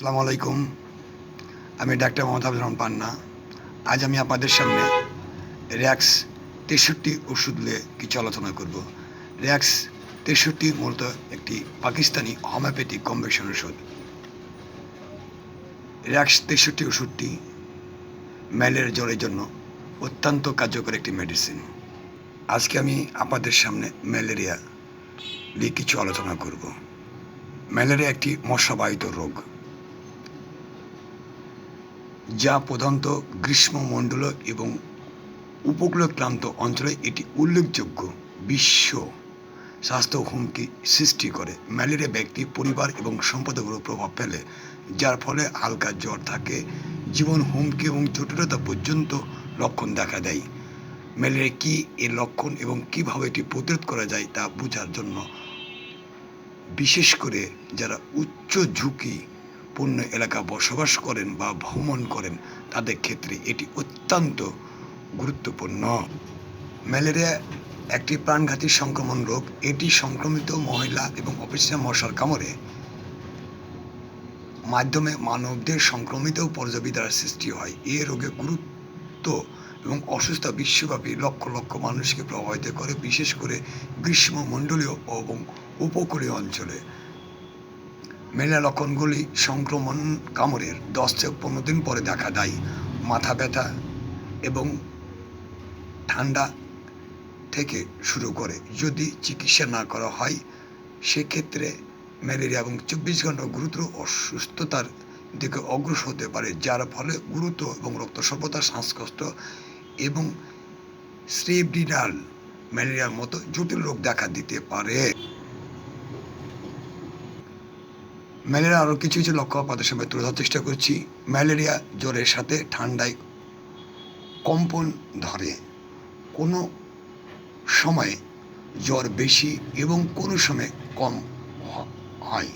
আসসালামু আলাইকুম আমি ডাক্তার মোহাম্মদ হাফিজ রহমান পান্না। আজ আমি আপনাদের সামনে র্যাক্স তেষট্টি ওষুধ নিয়ে কিছু আলোচনা করব। র্যাক্স তেষট্টি মূলত একটি পাকিস্তানি হোমিওপ্যাথিক কম্বিনেশন ওষুধ। র্যাক্স তেষট্টি ওষুধটি ম্যালেরিয়া জ্বরের জন্য অত্যন্ত কার্যকর একটি মেডিসিন আজকে আমি আপনাদের সামনে ম্যালেরিয়া নিয়ে কিছু আলোচনা করব। ম্যালেরিয়া একটি মশাবাহিত রোগ। যা প্রধানত গ্রীষ্মমণ্ডল এবং উপকূলক্রান্ত অঞ্চলে এটি উল্লেখযোগ্য। বিশ্ব স্বাস্থ্য হুমকি সৃষ্টি করে। ম্যালেরিয়া ব্যক্তি, পরিবার এবং সম্পদের উপর প্রভাব ফেলে, যার ফলে হালকা জ্বর থাকে, জীবন হুমকি এবং জটিলতা পর্যন্ত লক্ষণ দেখা দেয়। ম্যালেরিয়া কী এর লক্ষণ এবং কীভাবে এটি প্রতিরোধ করা যায় তা বোঝার জন্য বিশেষ করে যারা উচ্চ ঝুঁকি পূর্ণ এলাকা বসবাস করেন বা ভ্রমণ করেন, তাদের ক্ষেত্রে এটি অত্যন্ত গুরুত্বপূর্ণ। ম্যালেরিয়া একটি প্রাণঘাতী সংক্রমণ রোগ। এটি সংক্রমিত মহিলা এবং অফিসিয়া মশার কামড়ে মাধ্যমে মানবদের সংক্রমিত পর্যাবী দ্বারা সৃষ্টি হয়। এ রোগে গুরুত্ব এবং অসুস্থ বিশ্বব্যাপী লক্ষ লক্ষ মানুষকে প্রভাবিত করে, বিশেষ করে গ্রীষ্মমণ্ডলীয় এবং উপকূলীয় অঞ্চলে। ম্যালেরিয়া লক্ষণগুলি সংক্রমণ কামড়ের দশ থেকে পনেরো দিন পরে দেখা দেয়। মাথা ব্যথা এবং ঠান্ডা থেকে শুরু করে যদি চিকিৎসা না করা হয়, সেক্ষেত্রে ম্যালেরিয়া এবং চব্বিশ ঘণ্টা গুরুতর অসুস্থতার দিকে অগ্রসর হতে পারে, যার ফলে গুরুত্ব এবং রক্তস্বল্পতা শ্বাসকষ্ট এবং স্রেবডিনাল ম্যালেরিয়ার মতো জটিল রোগ দেখা দিতে পারে। ম্যালেরিয়া আরও কিছু কিছু লক্ষ্য আপনাদের সামনে তুলে ধরার চেষ্টা করছি। ম্যালেরিয়া জ্বরের সাথে ঠান্ডায় কম্পন ধরে। কোনো সময়ে জ্বর বেশি এবং কোনো সময় কম হয়।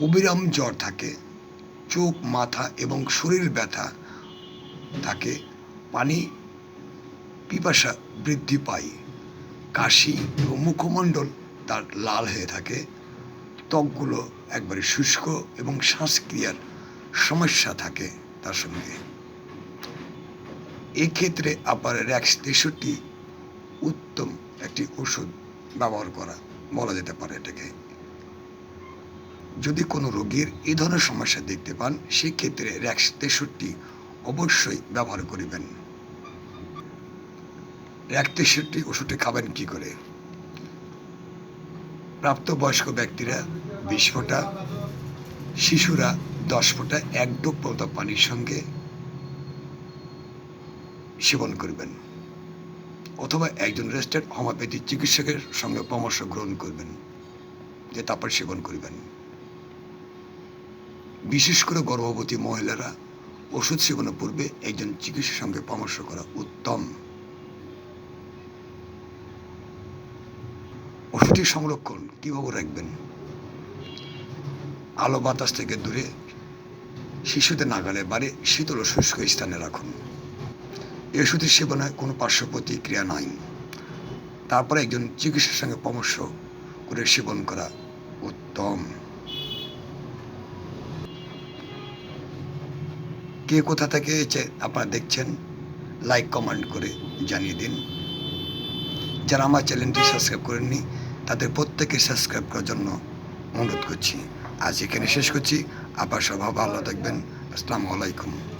অবিরাম জ্বর থাকে, চোখ, মাথা এবং শরীর ব্যথা থাকে, পানি, পিপাসা বৃদ্ধি পায়, কাশি এবং মুখমণ্ডল তার লাল হয়ে থাকে ত্বকগুলো একবারে শুষ্ক এবং শ্বাসক্রিয়ার সমস্যা থাকে তার সঙ্গে। এক্ষেত্রে আপনার র্যাক্স তেষট্টি উত্তম একটি ওষুধ ব্যবহার করা বলা যেতে পারে এটাকে। যদি কোনো রোগীর এই ধরনের সমস্যা দেখতে পান, সেক্ষেত্রে র্যাক্স তেষট্টি অবশ্যই ব্যবহার করিবেন। র্যাক তেষট্টি ওষুধটি খাবেন কি করে? প্রাপ্তবয়স্ক ব্যক্তিরা বিশ ফোঁটা, শিশুরা দশ ফোঁটা, এক ডোপ মতো পানির সঙ্গে সেবন করবেন অথবা একজন রেজিস্টার্ড হোমিওপ্যাথি চিকিৎসকের সঙ্গে পরামর্শ গ্রহণ করবেন, যে তারপর সেবন করবেন। বিশেষ করে গর্ভবতী মহিলারা ওষুধ সেবনের পূর্বে একজন চিকিৎসকের সঙ্গে পরামর্শ করা উত্তম। ওষুধটি সংরক্ষণ কীভাবে রাখবেন? আলো বাতাস থেকে দূরে শিশুদের নাগালে বাড়ি শীতল ও শুষ্ক স্থানে রাখুন। এই ওষুধের সেবনে কোনো পার্শ্ব প্রতিক্রিয়া নাই। তারপরে একজন চিকিৎসার সঙ্গে পরামর্শ করে সেবন করা উত্তম। কে কোথা থেকে আপনারা দেখছেন? লাইক, কমেন্ট করে জানিয়ে দিন। যারা আমার চ্যানেলটি সাবস্ক্রাইব করেননি, তাদের প্রত্যেকে সাবস্ক্রাইব করার জন্য অনুরোধ করছি। আজ এখানে শেষ করছি। আবার সব ভালো থাকবেন আসসালামু আলাইকুম।